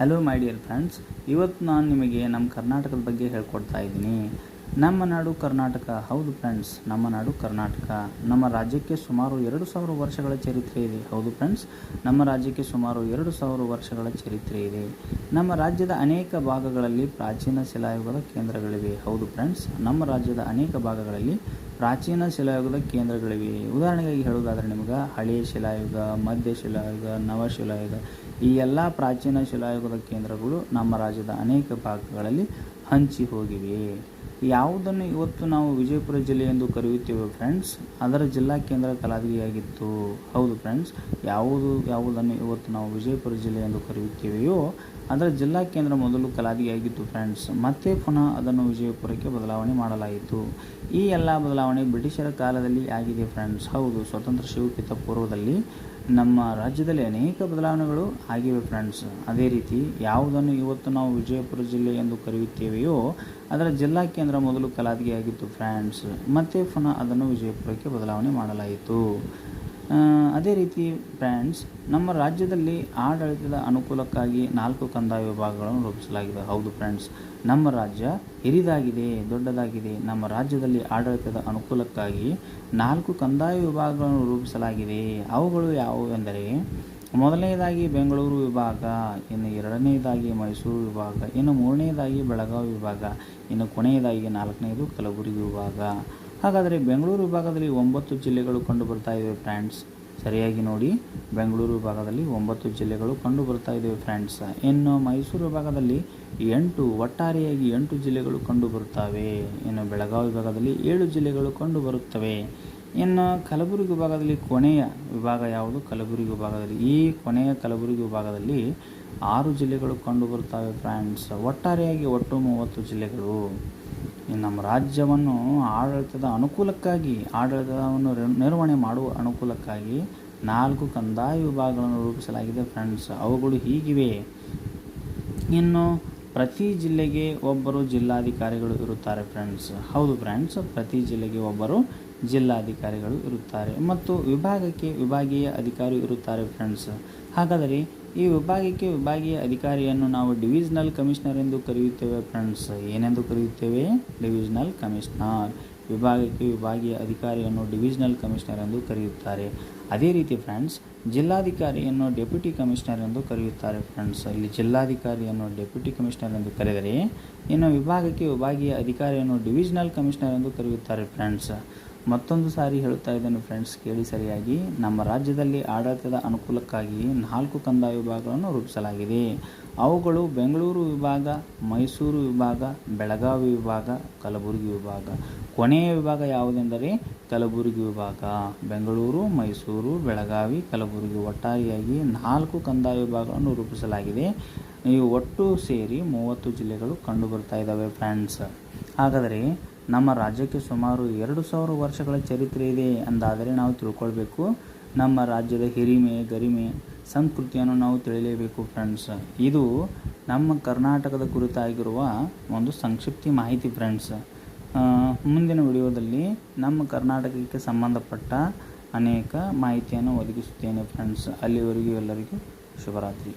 Hello my dear friends ಇವತ್ತು ನಾನು ನಿಮಗೆ ನಮ್ಮ ಕರ್ನಾಟಕದ ಬಗ್ಗೆ ಹೇಳ್ಕೊಡ್ತಾ ಇದ್ದೀನಿ. ನಮ್ಮ ನಾಡು ಕರ್ನಾಟಕ, ಹೌದು ಫ್ರೆಂಡ್ಸ್ ನಮ್ಮ ನಾಡು ಕರ್ನಾಟಕ. ನಮ್ಮ ರಾಜ್ಯಕ್ಕೆ ಸುಮಾರು ಎರಡು ಸಾವಿರ ವರ್ಷಗಳ ಚರಿತ್ರೆ ಇದೆ. ಹೌದು ಫ್ರೆಂಡ್ಸ್ ನಮ್ಮ ರಾಜ್ಯಕ್ಕೆ ಸುಮಾರು ಎರಡು ಸಾವಿರ ವರ್ಷಗಳ ಚರಿತ್ರೆ ಇದೆ. ನಮ್ಮ ರಾಜ್ಯದ ಅನೇಕ ಭಾಗಗಳಲ್ಲಿ ಪ್ರಾಚೀನ ಶಿಲಾಯುಗದ ಕೇಂದ್ರಗಳಿವೆ. ಹೌದು ಫ್ರೆಂಡ್ಸ್ ನಮ್ಮ ರಾಜ್ಯದ ಅನೇಕ ಭಾಗಗಳಲ್ಲಿ ಪ್ರಾಚೀನ ಶಿಲಾಯುಗದ ಕೇಂದ್ರಗಳಿವೆ ಉದಾಹರಣೆಗಾಗಿ ಹೇಳುವುದಾದರೆ ನಿಮ್ಗೆ ಹಳೆಯ ಶಿಲಾಯುಗ, ಮಧ್ಯ ಶಿಲಾಯುಗ, ನವ ಶಿಲಾಯುಗ, ಈ ಎಲ್ಲ ಪ್ರಾಚೀನ ಶಿಲಾಯುಗದ ಕೇಂದ್ರಗಳು ನಮ್ಮ ರಾಜ್ಯದ ಅನೇಕ ಭಾಗಗಳಲ್ಲಿ ಹಂಚಿ ಹೋಗಿವೆ. ಯಾವುದನ್ನು ಇವತ್ತು ನಾವು ವಿಜಯಪುರ ಜಿಲ್ಲೆ ಎಂದು ಕರೆಯುತ್ತೇವೆ ಫ್ರೆಂಡ್ಸ್ ಅದರ ಜಿಲ್ಲಾ ಕೇಂದ್ರ ಕಲಾದಿಯಾಗಿತ್ತು ಹೌದು ಫ್ರೆಂಡ್ಸ್ ಯಾವುದು, ಯಾವುದನ್ನು ಇವತ್ತು ನಾವು ವಿಜಯಪುರ ಜಿಲ್ಲೆ ಎಂದು ಕರೆಯುತ್ತೇವೆಯೋ ಅದರ ಜಿಲ್ಲಾ ಕೇಂದ್ರ ಮೊದಲು ಕಲಾದಿಯಾಗಿತ್ತು ಫ್ರೆಂಡ್ಸ್ ಮತ್ತೆ ಪುನಃ ಅದನ್ನು ವಿಜಯಪುರಕ್ಕೆ ಬದಲಾವಣೆ ಮಾಡಲಾಯಿತು. ಈ ಎಲ್ಲ ಬದಲಾವಣೆ ಬ್ರಿಟಿಷರ ಕಾಲದಲ್ಲಿ ಆಗಿದೆ ಫ್ರೆಂಡ್ಸ್ ಹೌದು, ಸ್ವತಂತ್ರ ಶಿವಪಿತ ಪೂರ್ವದಲ್ಲಿ ನಮ್ಮ ರಾಜ್ಯದಲ್ಲಿ ಅನೇಕ ಬದಲಾವಣೆಗಳು ಆಗಿವೆ ಫ್ರೆಂಡ್ಸ್ ಅದೇ ರೀತಿ ಯಾವುದನ್ನು ಇವತ್ತು ನಾವು ವಿಜಯಪುರ ಜಿಲ್ಲೆ ಎಂದು ಕರೆಯುತ್ತೇವೆಯೋ, ಅದರ ಜಿಲ್ಲಾ ಕೇಂದ್ರ ಮೊದಲು ಕಲಾದಿಯಾಗಿತ್ತು ಫ್ರೆಂಡ್ಸ್ ಮತ್ತೆ ಪುನಃ ಅದನ್ನು ವಿಜಯಪುರಕ್ಕೆ ಬದಲಾವಣೆ ಮಾಡಲಾಯಿತು. ಅದೇ ರೀತಿ ಫ್ರೆಂಡ್ಸ್, ನಮ್ಮ ರಾಜ್ಯದಲ್ಲಿ ಆಡಳಿತದ ಅನುಕೂಲಕ್ಕಾಗಿ ನಾಲ್ಕು ಕಂದಾಯ ವಿಭಾಗಗಳನ್ನು ರೂಪಿಸಲಾಗಿದೆ. ಹೌದು ಫ್ರೆಂಡ್ಸ್, ನಮ್ಮ ರಾಜ್ಯ ಹಿರಿದಾಗಿದೆ, ದೊಡ್ಡದಾಗಿದೆ. ನಮ್ಮ ರಾಜ್ಯದಲ್ಲಿ ಆಡಳಿತದ ಅನುಕೂಲಕ್ಕಾಗಿ ನಾಲ್ಕು ಕಂದಾಯ ವಿಭಾಗಗಳನ್ನು ರೂಪಿಸಲಾಗಿದೆ. ಅವುಗಳು ಯಾವುವು ಎಂದರೆ, ಮೊದಲನೇದಾಗಿ ಬೆಂಗಳೂರು ವಿಭಾಗ, ಇನ್ನು ಎರಡನೆಯದಾಗಿ ಮೈಸೂರು ವಿಭಾಗ, ಇನ್ನು ಮೂರನೇದಾಗಿ ಬೆಳಗಾವಿ ವಿಭಾಗ, ಇನ್ನು ಕೊನೆಯದಾಗಿ ನಾಲ್ಕನೇದು ಕಲಬುರಗಿ ವಿಭಾಗ. ಹಾಗಾದರೆ ಬೆಂಗಳೂರು ವಿಭಾಗದಲ್ಲಿ ಒಂಬತ್ತು ಜಿಲ್ಲೆಗಳು ಕಂಡು ಬರ್ತಾ ಇವೆ ಫ್ರೆಂಡ್ಸ್ ಸರಿಯಾಗಿ ನೋಡಿ, ಬೆಂಗಳೂರು ವಿಭಾಗದಲ್ಲಿ ಒಂಬತ್ತು ಜಿಲ್ಲೆಗಳು ಕಂಡು ಬರ್ತಾ ಇದ್ದಾವೆ ಫ್ರೆಂಡ್ಸ್ ಇನ್ನು ಮೈಸೂರು ವಿಭಾಗದಲ್ಲಿ ಎಂಟು, ಒಟ್ಟಾರೆಯಾಗಿ ಎಂಟು ಜಿಲ್ಲೆಗಳು ಕಂಡು ಬರುತ್ತವೆ ಇನ್ನು ಬೆಳಗಾವಿ ವಿಭಾಗದಲ್ಲಿ ಏಳು ಜಿಲ್ಲೆಗಳು ಕಂಡು ಬರುತ್ತವೆ ಇನ್ನು ಕಲಬುರಗಿ ವಿಭಾಗದಲ್ಲಿ ಕೊನೆಯ ವಿಭಾಗ ಯಾವುದು? ಕಲಬುರಗಿ ವಿಭಾಗದಲ್ಲಿ. ಈ ಕೊನೆಯ ಕಲಬುರಗಿ ವಿಭಾಗದಲ್ಲಿ ಆರು ಜಿಲ್ಲೆಗಳು ಕಂಡು ಬರುತ್ತವೆ ಫ್ರೆಂಡ್ಸ್ ಒಟ್ಟಾರೆಯಾಗಿ ಒಟ್ಟು ಮೂವತ್ತು ಜಿಲ್ಲೆಗಳು. ನಮ್ಮ ರಾಜ್ಯವನ್ನು ಆಡಳಿತದ ಅನುಕೂಲಕ್ಕಾಗಿ, ಆಡಳಿತವನ್ನು ನಿರ್ವಹಣೆ ಮಾಡುವ ಅನುಕೂಲಕ್ಕಾಗಿ ನಾಲ್ಕು ಕಂದಾಯ ವಿಭಾಗಗಳನ್ನು ರೂಪಿಸಲಾಗಿದೆ ಫ್ರೆಂಡ್ಸ್. ಅವುಗಳು ಹೀಗಿವೆ. ಇನ್ನು ಪ್ರತಿ ಜಿಲ್ಲೆಗೆ ಒಬ್ಬರು ಜಿಲ್ಲಾಧಿಕಾರಿಗಳು ಇರುತ್ತಾರೆ ಫ್ರೆಂಡ್ಸ್. ಹೌದು ಫ್ರೆಂಡ್ಸ್, ಪ್ರತಿ ಜಿಲ್ಲೆಗೆ ಒಬ್ಬರು ಜಿಲ್ಲಾಧಿಕಾರಿಗಳು ಇರುತ್ತಾರೆ. ಮತ್ತು ವಿಭಾಗಕ್ಕೆ ವಿಭಾಗೀಯ ಅಧಿಕಾರಿ ಇರುತ್ತಾರೆ ಫ್ರೆಂಡ್ಸ್ ಹಾಗಾದರೆ ಈ ವಿಭಾಗಕ್ಕೆ ವಿಭಾಗೀಯ ಅಧಿಕಾರಿಯನ್ನು ನಾವು ಡಿವಿಷನಲ್ ಕಮಿಷನರ್ ಎಂದು ಕರೆಯುತ್ತೇವೆ ಫ್ರೆಂಡ್ಸ್ ಏನೆಂದು ಕರೆಯುತ್ತೇವೆ? ಡಿವಿಷನಲ್ ಕಮಿಷನರ್ ವಿಭಾಗಕ್ಕೆ ವಿಭಾಗೀಯ ಅಧಿಕಾರಿಯನ್ನು ಡಿವಿಷನಲ್ ಕಮಿಷನರ್ ಎಂದು ಕರೆಯುತ್ತಾರೆ. ಅದೇ ರೀತಿ ಫ್ರೆಂಡ್ಸ್ ಜಿಲ್ಲಾಧಿಕಾರಿಯನ್ನು ಡೆಪ್ಯೂಟಿ ಕಮಿಷನರ್ ಎಂದು ಕರೆಯುತ್ತಾರೆ ಫ್ರೆಂಡ್ಸ್ ಇಲ್ಲಿ ಜಿಲ್ಲಾಧಿಕಾರಿಯನ್ನು ಡೆಪ್ಯೂಟಿ ಕಮಿಷನರ್ ಎಂದು ಕರೆದರೆ ಇನ್ನು ವಿಭಾಗಕ್ಕೆ ವಿಭಾಗೀಯ ಅಧಿಕಾರಿಯನ್ನು ಡಿವಿಷನಲ್ ಕಮಿಷನರ್ ಎಂದು ಕರೆಯುತ್ತಾರೆ ಫ್ರೆಂಡ್ಸ್ ಮತ್ತೊಂದು ಸಾರಿ ಹೇಳುತ್ತಾ ಇದ್ದೇನೆ ಫ್ರೆಂಡ್ಸ್ ಕೇಳಿ ಸರಿಯಾಗಿ. ನಮ್ಮ ರಾಜ್ಯದಲ್ಲಿ ಆಡಳಿತದ ಅನುಕೂಲಕ್ಕಾಗಿ ನಾಲ್ಕು ಕಂದಾಯ ವಿಭಾಗಗಳನ್ನು ರೂಪಿಸಲಾಗಿದೆ. ಅವುಗಳು ಬೆಂಗಳೂರು ವಿಭಾಗ, ಮೈಸೂರು ವಿಭಾಗ, ಬೆಳಗಾವಿ ವಿಭಾಗ, ಕಲಬುರಗಿ ವಿಭಾಗ. ಕೊನೆಯ ವಿಭಾಗ ಯಾವುದೆಂದರೆ ಕಲಬುರಗಿ ವಿಭಾಗ. ಬೆಂಗಳೂರು, ಮೈಸೂರು, ಬೆಳಗಾವಿ, ಕಲಬುರಗಿ ಒಟ್ಟಾರೆಯಾಗಿ ನಾಲ್ಕು ಕಂದಾಯ ವಿಭಾಗಗಳನ್ನು ರೂಪಿಸಲಾಗಿದೆ. ಇವು ಒಟ್ಟು ಸೇರಿ ಮೂವತ್ತು ಜಿಲ್ಲೆಗಳು ಕಂಡು ಬರ್ತಾ ಇದ್ದಾವೆ ಫ್ರೆಂಡ್ಸ್ ಹಾಗಾದರೆ ನಮ್ಮ ರಾಜ್ಯಕ್ಕೆ ಸುಮಾರು ಎರಡು ಸಾವಿರ ವರ್ಷಗಳ ಚರಿತ್ರೆ ಇದೆ ಅಂದಾದರೆ ನಾವು ತಿಳ್ಕೊಳ್ಬೇಕು. ನಮ್ಮ ರಾಜ್ಯದ ಹಿರಿಮೆ, ಗರಿಮೆ ಸಂಸ್ಕೃತಿಯನ್ನು ನಾವು ತಿಳಿಯಲೇಬೇಕು ಫ್ರೆಂಡ್ಸ್ ಇದು ನಮ್ಮ ಕರ್ನಾಟಕದ ಕುರಿತಾಗಿರುವ ಒಂದು ಸಂಕ್ಷಿಪ್ತಿ ಮಾಹಿತಿ ಫ್ರೆಂಡ್ಸ್ ಮುಂದಿನ ವಿಡಿಯೋದಲ್ಲಿ ನಮ್ಮ ಕರ್ನಾಟಕಕ್ಕೆ ಸಂಬಂಧಪಟ್ಟ ಅನೇಕ ಮಾಹಿತಿಯನ್ನು ಒದಗಿಸುತ್ತೇನೆ ಫ್ರೆಂಡ್ಸ್ ಅಲ್ಲಿವರೆಗೂ ಎಲ್ಲರಿಗೂ ಶುಭರಾತ್ರಿ.